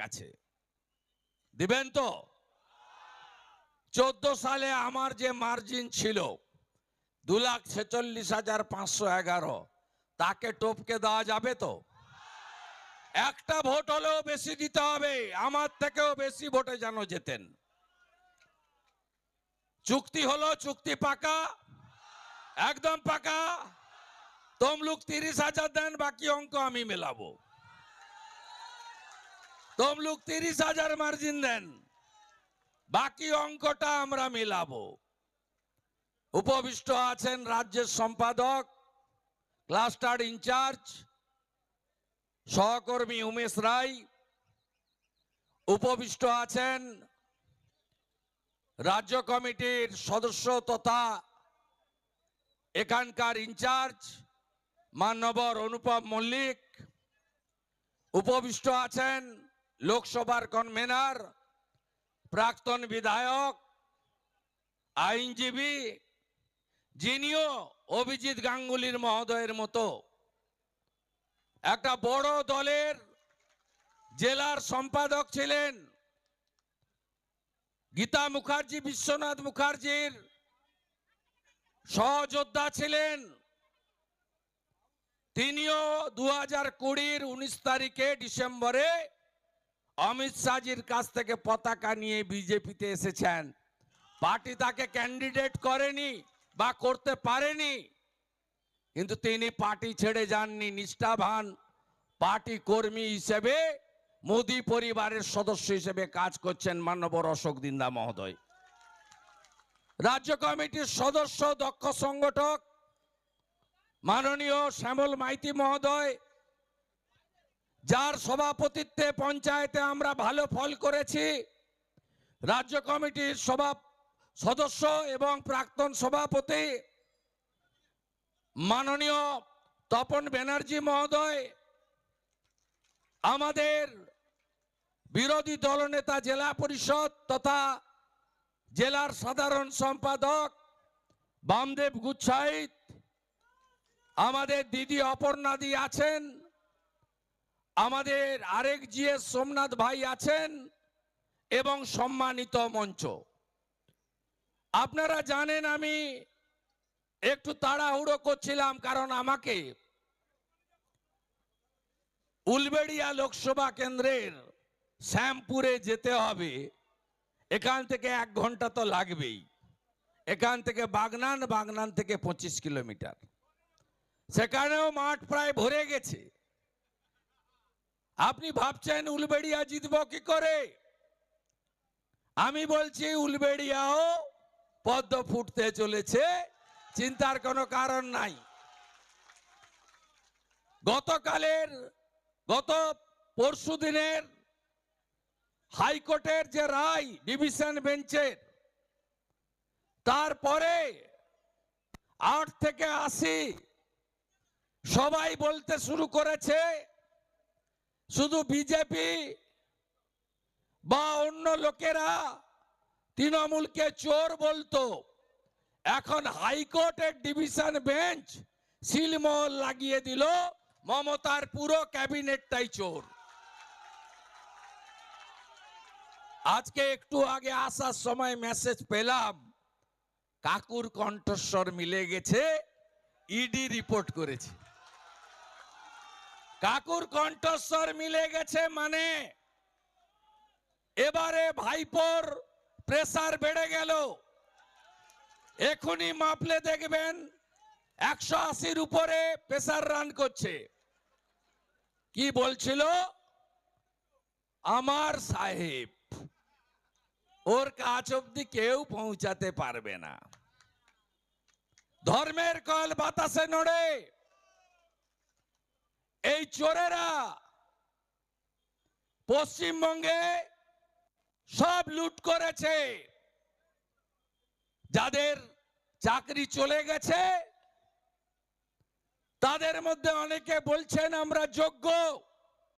কাছে। দিবেন তো? চোদ্দ সালে আমার যে মার্জিন ছিল, দু লাখ ছেচল্লিশ হাজার পাঁচশো এগারো, তাকে টপকে দেওয়া যাবে তো? একটা ভোট হলেও বেশি দিতে হবে, আমার থেকেও বেশি ভোটে যেন যেতেন চুক্তি হলো চুক্তি পাকা, একদম পাকা। তমলুক তিরিশ হাজার দেন, বাকি অঙ্ক আমি মেলাবো। তমলুক তিরিশ হাজার মার্জিন দেন। বাকি অঙ্কটা আমরা মেলাবো। উপবিষ্ট আছেন রাজ্যের সম্পাদক, ক্লাস্টার ইনচার্জ, সহকর্মী উমেশ রায়। উপবিষ্ট আছেন রাজ্য কমিটির সদস্য তথা এখানকার ইনচার্জ মান্যবর অনুপম মল্লিক। উপবিষ্ট আছেন লোকসভার কনভেনার, প্রাক্তন বিধায়ক, আইনজীবী, যিনিও অভিজিৎ গাঙ্গুলির মহোদয়ের মতো। একটা বড় দলের জেলার সম্পাদক ছিলেন গীতা মুখার্জি, বিশ্বনাথ মুখার্জির সহযোদ্ধা ছিলেন। তিনিও দু হাজার কুড়ির উনিশ তারিখে ডিসেম্বরে অমিত শাহজির কাছ থেকে পতাকা নিয়ে বিজেপিতে এসেছেন। পার্টি তাকে ক্যান্ডিডেট করেনি বা করতে পারেনি। কিন্তু তিনি পার্টি ছেড়ে যাননি নিষ্ঠাভান পার্টি কর্মী হিসেবে, মোদী পরিবারের সদস্য হিসেবে কাজ করছেন মান্যবর অশোক দিন্দা মহোদয়। রাজ্য কমিটির সদস্য, দক্ষ সংগঠক, মাননীয় শ্যামল মাইতি মহোদয় যার সভাপতিত্বে পঞ্চায়েতে আমরা ভালো ফল করেছি, রাজ্য কমিটির সভা সদস্য এবং প্রাক্তন সভাপতি মাননীয় তপন ব্যানার্জি মহোদয়, আমাদের বিরোধী দলনেতা জেলা পরিষদ তথা জেলার সাধারণ সম্পাদক বামদেব গুচ্ছাইত, আমাদের দিদি অপর্ণাদি আছেন আমাদের আরেক জিএস সোমনাথ ভাই আছেন এবং সম্মানিত মঞ্চ। আপনারা জানেন আমি একটু তাড়াহুড়ো করছিলাম কারণ আমাকে উলবেড়িয়া লোকসভা কেন্দ্রের শ্যামপুরে যেতে হবে। এখান থেকে এক ঘণ্টা তো লাগবেই। এখান থেকে বাগনান বাগনান থেকে পঁচিশ কিলোমিটার। সেখানেও মাঠ প্রায় ভরে গেছে। আপনি ভাবছেন উলবেড়িয়া জিতব কি করে? আমি বলছি উলবেড়িয়াও পদ্ম ফুটতে চলেছে, চিন্তার কোনো কারণ নাই। গতকালের, গত পরশু দিনের হাইকোর্টের যে রায়, ডিভিশন বেঞ্চের, তারপরে আট থেকে আশি সবাই বলতে শুরু করেছে শুধু বিজেপি বা অন্য লোকেরা তৃণমূলকে চোর বলতো। এখন হাইকোর্টের ডিভিশন বেঞ্চ সিলমোহর লাগিয়ে দিল, মমতার পুরো ক্যাবিনেটটাই চোর। আজকে একটু আগে আসার সময় মেসেজ পেলাম, কাকুর কণ্ঠস্বর মিলে গেছে ইডি রিপোর্ট করেছে। কাকুর কণ্ঠস্বর মিলে গেছে মানে। এবারে ভাইপোর প্রেসার বেড়ে গেল। এখনই মাপলে দেখবেন একশো আশির উপরে প্রেসার রান করছে। কি বলছিল? আমার সাহেব, ওর কাছ অব্দি কেউ পৌঁছাতে পারবে না। ধর্মের কল বাতাসে নড়ে। চোরেরা পশ্চিমবঙ্গে সব লুট করেছে। যাদের চাকরি চলে গেছে, তাদের মধ্যে অনেকে বলছেন, আমরা যোগ্য।